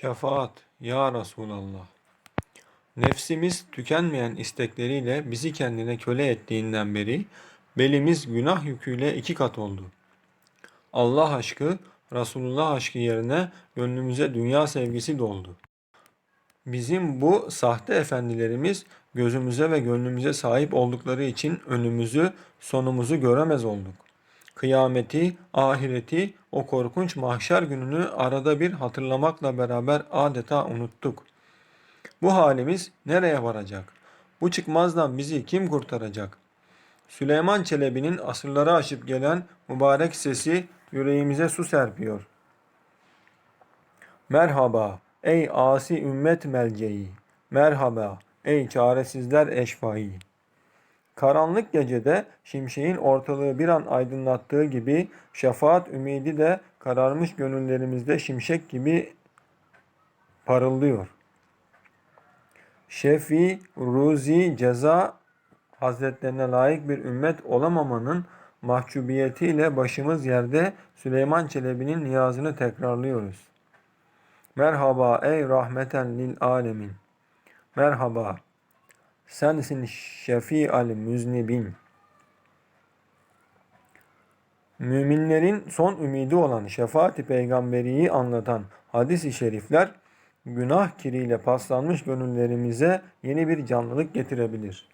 Şefaat ya Resulallah. Nefsimiz tükenmeyen istekleriyle bizi kendine köle ettiğinden beri belimiz günah yüküyle iki kat oldu. Allah aşkı, Resulullah aşkı yerine gönlümüze dünya sevgisi doldu. Bizim bu sahte efendilerimiz gözümüze ve gönlümüze sahip oldukları için önümüzü, sonumuzu göremez olduk. Kıyameti, ahireti, o korkunç mahşer gününü arada bir hatırlamakla beraber adeta unuttuk. Bu halimiz nereye varacak? Bu çıkmazdan bizi kim kurtaracak? Süleyman Çelebi'nin asırları aşıp gelen mübarek sesi yüreğimize su serpiyor. Merhaba ey asi ümmet melceği. Merhaba ey çaresizler eşfai. Karanlık gecede şimşeğin ortalığı bir an aydınlattığı gibi şefaat ümidi de kararmış gönüllerimizde şimşek gibi parıldıyor. Şefi, Ruzi, Ceza Hazretlerine layık bir ümmet olamamanın mahcubiyetiyle başımız yerde Süleyman Çelebi'nin niyazını tekrarlıyoruz. Merhaba ey rahmeten lil alemin. Merhaba. Sensin şefi'al müznibin. Müminlerin son ümidi olan şefaati peygamberiyi anlatan hadis-i şerifler günah kiriyle paslanmış gönüllerimize yeni bir canlılık getirebilir.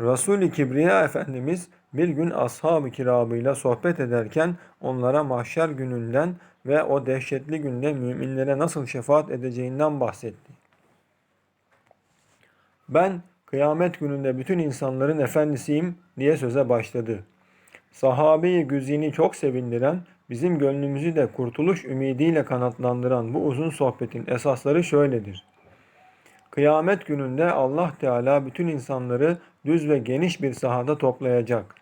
Resul-i Kibriya Efendimiz bir gün ashab-ı kiramıyla sohbet ederken onlara mahşer gününden ve o dehşetli günde müminlere nasıl şefaat edeceğinden bahsetti. Ben kıyamet gününde bütün insanların efendisiyim diye söze başladı. Sahabeyi güzini çok sevindiren, bizim gönlümüzü de kurtuluş ümidiyle kanatlandıran bu uzun sohbetin esasları şöyledir. Kıyamet gününde Allah Teala bütün insanları düz ve geniş bir sahada toplayacak.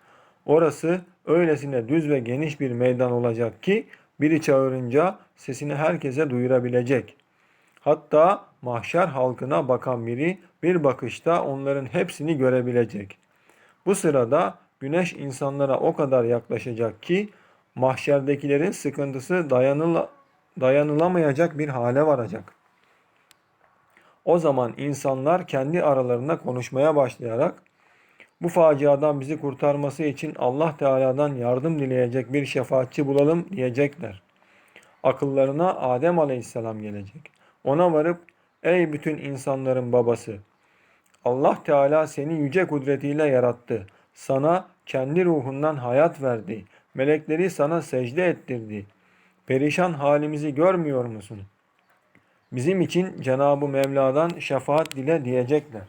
Orası öylesine düz ve geniş bir meydan olacak ki biri çağırınca sesini herkese duyurabilecek. Hatta mahşer halkına bakan biri bir bakışta onların hepsini görebilecek. Bu sırada güneş insanlara o kadar yaklaşacak ki mahşerdekilerin sıkıntısı dayanıla, dayanılamayacak bir hale varacak. O zaman insanlar kendi aralarında konuşmaya başlayarak bu faciadan bizi kurtarması için Allah Teala'dan yardım dileyecek bir şefaatçi bulalım diyecekler. Akıllarına Adem Aleyhisselam gelecek. Ona varıp ey bütün insanların babası Allah Teala seni yüce kudretiyle yarattı. Sana kendi ruhundan hayat verdi. Melekleri sana secde ettirdi. Perişan halimizi görmüyor musun? Bizim için Cenab-ı Mevla'dan şefaat dile diyecekler.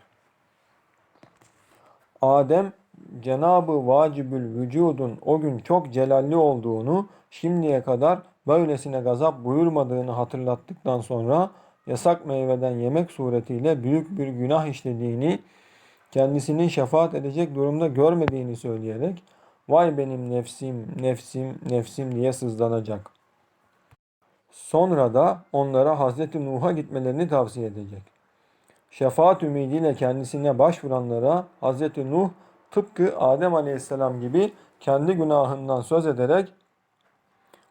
Adem Cenab-ı Vacibül Vücudun o gün çok celalli olduğunu, şimdiye kadar böylesine gazap buyurmadığını hatırlattıktan sonra yasak meyveden yemek suretiyle büyük bir günah işlediğini, kendisini şefaat edecek durumda görmediğini söyleyerek vay benim nefsim, nefsim, nefsim diye sızlanacak. Sonra da onlara Hazreti Nuh'a gitmelerini tavsiye edecek. Şefaat ümidiyle kendisine başvuranlara Hazreti Nuh tıpkı Adem Aleyhisselam gibi kendi günahından söz ederek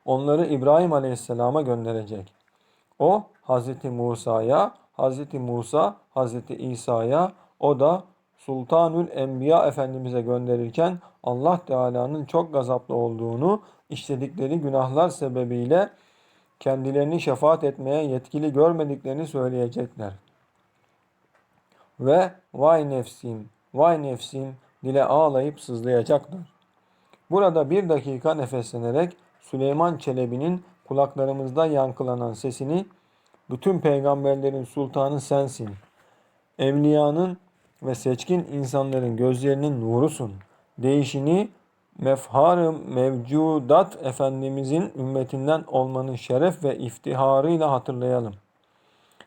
onları İbrahim Aleyhisselam'a gönderecek. O Hazreti Musa'ya, Hazreti Musa Hazreti İsa'ya, o da Sultanül Enbiya Efendimiz'e gönderirken Allah Teala'nın çok gazaplı olduğunu işledikleri günahlar sebebiyle kendilerini şefaat etmeye yetkili görmediklerini söyleyecekler. Ve vay nefsim, vay nefsim dile ağlayıp sızlayacaklar. Burada bir dakika nefeslenerek Süleyman Çelebi'nin kulaklarımızda yankılanan sesini bütün peygamberlerin sultanı sensin. Evliyanın ve seçkin insanların gözlerinin nurusun. Değişini mefhar mevcudat Efendimizin ümmetinden olmanın şeref ve iftiharıyla hatırlayalım.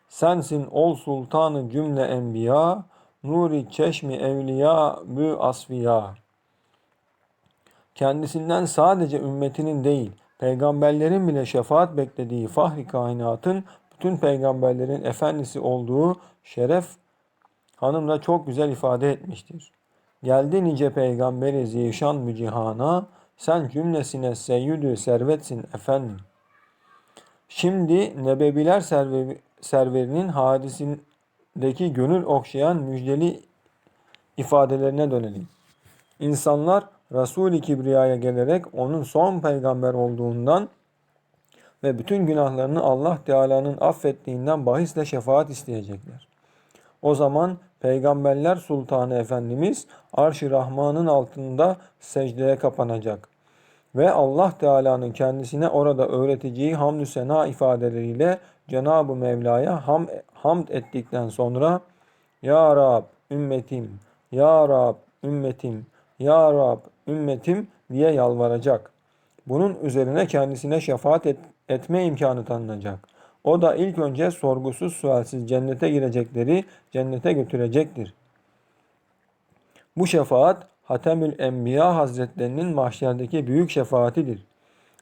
Sensin ol sultanı cümle enbiya, nuri çeşmi evliya bü asfiya. Kendisinden sadece ümmetinin değil, peygamberlerin bile şefaat beklediği fahri kainatın bütün peygamberlerin efendisi olduğu şeref hanım da çok güzel ifade etmiştir. Geldi nice peygamberi zişan mücihana, sen cümlesine seyyidü servetsin efendim. Şimdi Nebebiler serveri, serverinin hadisindeki gönül okşayan müjdeli ifadelerine dönelim. İnsanlar Resul-i Kibriya'ya gelerek onun son peygamber olduğundan ve bütün günahlarını Allah Teala'nın affettiğinden bahisle şefaat isteyecekler. O zaman Peygamberler Sultanı Efendimiz Arş-ı Rahman'ın altında secdeye kapanacak. Ve Allah Teala'nın kendisine orada öğreteceği hamdü sena ifadeleriyle Cenab-ı Mevla'ya ham, hamd ettikten sonra Ya Rab ümmetim, Ya Rab ümmetim, Ya Rab ümmetim diye yalvaracak. Bunun üzerine kendisine şefaat et, etme imkanı tanınacak. O da ilk önce sorgusuz sualsiz cennete girecekleri cennete götürecektir. Bu şefaat Hatemül Enbiya Hazretlerinin mahşerdeki büyük şefaatidir.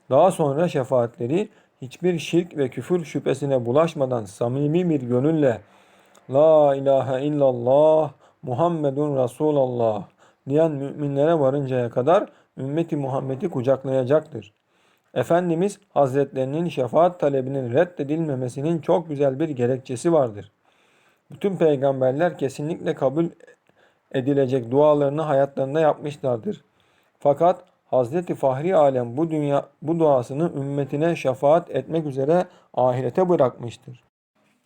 Daha sonra şefaatleri hiçbir şirk ve küfür şüphesine bulaşmadan samimi bir gönülle La ilahe illallah Muhammedun Resulallah diyen müminlere varıncaya kadar ümmeti Muhammed'i kucaklayacaktır. Efendimiz Hazretlerinin şefaat talebinin reddedilmemesinin çok güzel bir gerekçesi vardır. Bütün peygamberler kesinlikle kabul edilecek dualarını hayatlarında yapmışlardır. Fakat Hazreti Fahri Alem bu dünya bu duasını ümmetine şefaat etmek üzere ahirete bırakmıştır.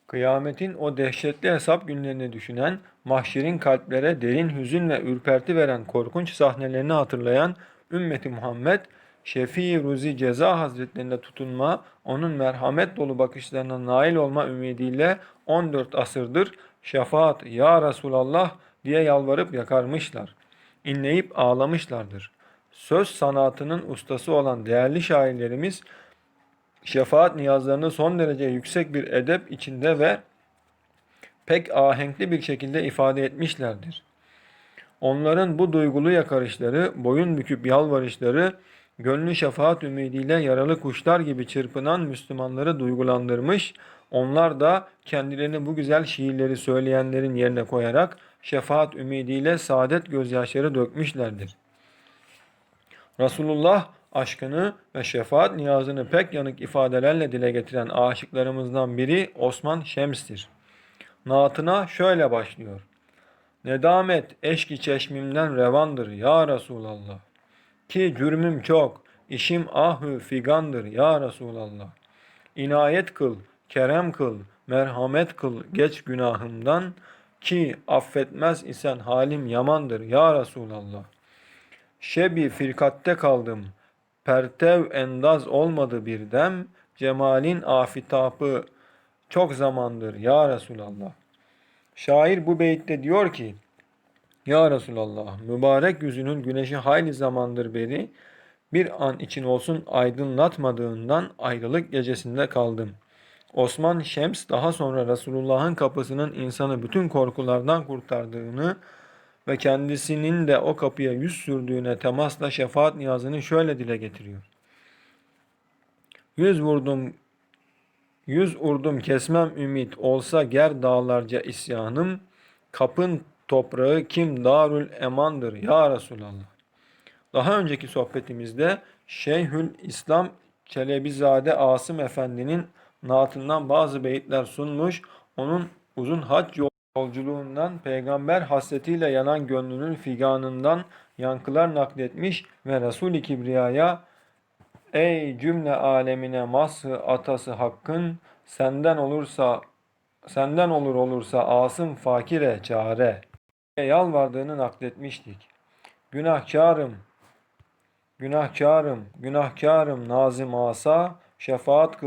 Kıyametin o dehşetli hesap günlerini düşünen, mahşerin kalplere derin hüzün ve ürperti veren korkunç sahnelerini hatırlayan ümmeti Muhammed, Şefii Ruzi Ceza Hazretlerine tutunma, onun merhamet dolu bakışlarına nail olma ümidiyle 14 asırdır şefaat ya Resulallah diye yalvarıp yakarmışlar. İnleyip ağlamışlardır. Söz sanatının ustası olan değerli şairlerimiz şefaat niyazlarını son derece yüksek bir edep içinde ve pek ahenkli bir şekilde ifade etmişlerdir. Onların bu duygulu yakarışları, boyun büküp yalvarışları, gönlü şefaat ümidiyle yaralı kuşlar gibi çırpınan Müslümanları duygulandırmış, onlar da kendilerini bu güzel şiirleri söyleyenlerin yerine koyarak şefaat ümidiyle saadet gözyaşları dökmüşlerdir. Resulullah aşkını ve şefaat niyazını pek yanık ifadelerle dile getiren aşıklarımızdan biri Osman Şems'tir. Naatına şöyle başlıyor. Nedamet eşki çeşmimden revandır ya Resulallah. Ki cürmüm çok, işim ahü figandır ya Resulallah. İnayet kıl, kerem kıl, merhamet kıl geç günahımdan ki affetmez isen halim yamandır ya Resulallah. Şebi firkatte kaldım, pertev endaz olmadı bir dem, cemalin afitabı çok zamandır ya Resulallah. Şair bu beytte diyor ki, Ya Resulallah, mübarek yüzünün güneşi hayli zamandır beri bir an için olsun aydınlatmadığından ayrılık gecesinde kaldım. Osman Şems daha sonra Resulullah'ın kapısının insanı bütün korkulardan kurtardığını ve kendisinin de o kapıya yüz sürdüğüne temasla şefaat niyazını şöyle dile getiriyor. Yüz vurdum, yüz urdum kesmem ümit olsa ger dağlarca isyanım, kapın toprağı kim? Darül emandır ya Resulallah. Daha önceki sohbetimizde Şeyhül İslam Çelebizade Asım Efendi'nin naatından bazı beyitler sunmuş, onun uzun hac yolculuğundan peygamber hasretiyle yanan gönlünün figanından yankılar nakletmiş ve Resul-i Kibriya'ya Ey cümle alemine ması atası hakkın senden olursa senden olur olursa asım fakire çare yalvardığını nakletmiştik. Günahkarım, günahkarım, günahkarım nazım asa şefaat kıl